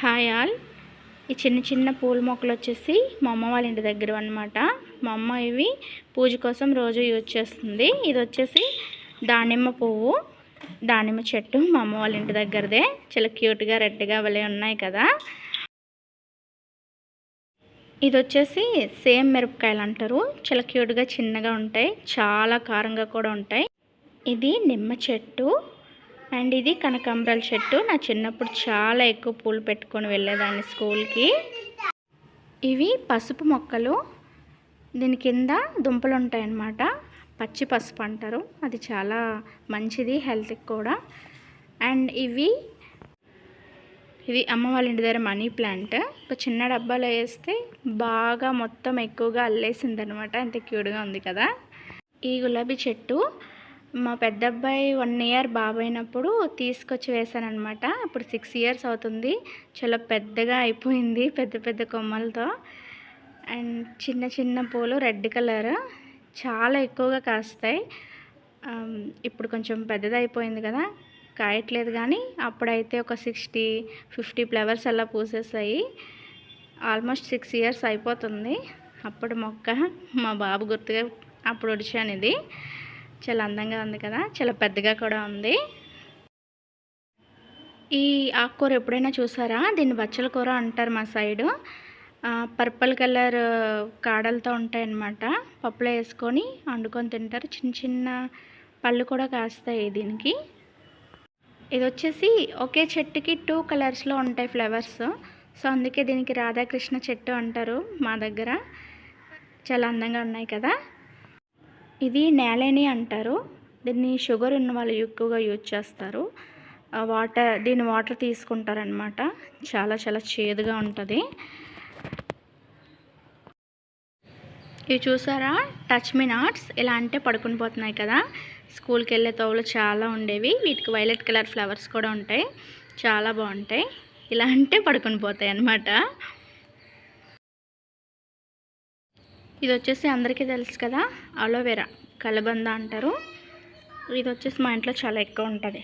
Hi all. ఈ చిన్న చిన్న పూల మొక్కలు వచ్చేసి మా అమ్మ వాళ్ళ ఇంటి దగ్గర అనమాట మా అమ్మ ఇవి పూజ కోసం రోజు యూజ్ చేస్తుంది. ఇది వచ్చేసి దానిమ్మ పువ్వు దానిమ్మ చెట్టు మా అమ్మ వాళ్ళ ఇంటి దగ్గరదే. చాలా క్యూట్గా రెడ్గా భలే ఉన్నాయి కదా. ఇది వచ్చేసి సేమ్ మిరపకాయలు అంటారు. చాలా క్యూట్గా చిన్నగా ఉంటాయి. చాలా కారంగా కూడా ఉంటాయి. ఇది నిమ్మ చెట్టు. అండ్ ఇది కనకాంబరాల చెట్టు. నా చిన్నప్పుడు చాలా ఎక్కువ పూలు పెట్టుకొని వెళ్ళేదాన్ని స్కూల్కి. ఇవి పసుపు మొక్కలు. దీని కింద దుంపలు ఉంటాయన్నమాట. పచ్చి పసుపు అంటారు. అది చాలా మంచిది హెల్త్కి కూడా. అండ్ ఇవి ఇది అమ్మ వాళ్ళ ఇంటి దగ్గర మనీ ప్లాంట్. ఒక చిన్న డబ్బాలో వేస్తే బాగా మొత్తం ఎక్కువగా అల్లేసింది అనమాట అంత క్యూట్గా ఉంది కదా. ఈ గులాబీ చెట్టు మా పెద్ద అబ్బాయి వన్ ఇయర్ బాబు అయినప్పుడు తీసుకొచ్చి వేశాను అనమాట ఇప్పుడు సిక్స్ ఇయర్స్ అవుతుంది. చాలా పెద్దగా అయిపోయింది పెద్ద పెద్ద కొమ్మలతో. అండ్ చిన్న చిన్న పూలు రెడ్ కలర్ చాలా ఎక్కువగా కాస్తాయి. Um, ఇప్పుడు కొంచెం పెద్దది అయిపోయింది కదా కాయట్లేదు కానీ అప్పుడైతే ఒక సిక్స్టీ ఫిఫ్టీ ఫ్లవర్స్ అలా పూసేసాయి. ఆల్మోస్ట్ సిక్స్ ఇయర్స్ అయిపోతుంది. అప్పుడు మొక్క మా బాబు గుర్తుగా అప్పుడు ఒడిచాను ఇది చాలా అందంగా ఉంది కదా? చాలా పెద్దగా కూడా ఉంది. ఈ ఆకుకూర ఎప్పుడైనా చూసారా? దీన్ని బచ్చల కూర అంటారు మా సైడు. పర్పుల్ కలర్ కాడలతో ఉంటాయన్నమాట. పప్పులో వేసుకొని వండుకొని తింటారు. చిన్న చిన్న పళ్ళు కూడా కాస్తాయి దీనికి. ఇది వచ్చేసి ఒకే చెట్టుకి టూ కలర్స్లో ఉంటాయి ఫ్లవర్స్. సో అందుకే దీనికి రాధాకృష్ణ చెట్టు అంటారు మా దగ్గర. చాలా అందంగా ఉన్నాయి కదా? ఇది నేలని అంటారు. దీన్ని షుగర్ ఉన్న వాళ్ళు ఎక్కువగా యూజ్ చేస్తారు. వాటర్ దీని వాటర్ తీసుకుంటారనమాట చాలా చాలా చేదుగా ఉంటుంది. ఇవి చూసారా? టచ్ మీ నాట్స్ ఇలా అంటే పడుకుని పోతున్నాయి కదా. స్కూల్కి వెళ్ళే తోవలు చాలా ఉండేవి. వీటికి వైలెట్ కలర్ ఫ్లవర్స్ కూడా ఉంటాయి. చాలా బాగుంటాయి. ఇలా అంటే పడుకుని పోతాయి అన్నమాట. ఇది వచ్చేసి అందరికీ తెలుసు కదా అలోవెరా కలబంద అంటారు. ఇది వచ్చేసి మా ఇంట్లో చాలా ఎక్కువ ఉంటుంది.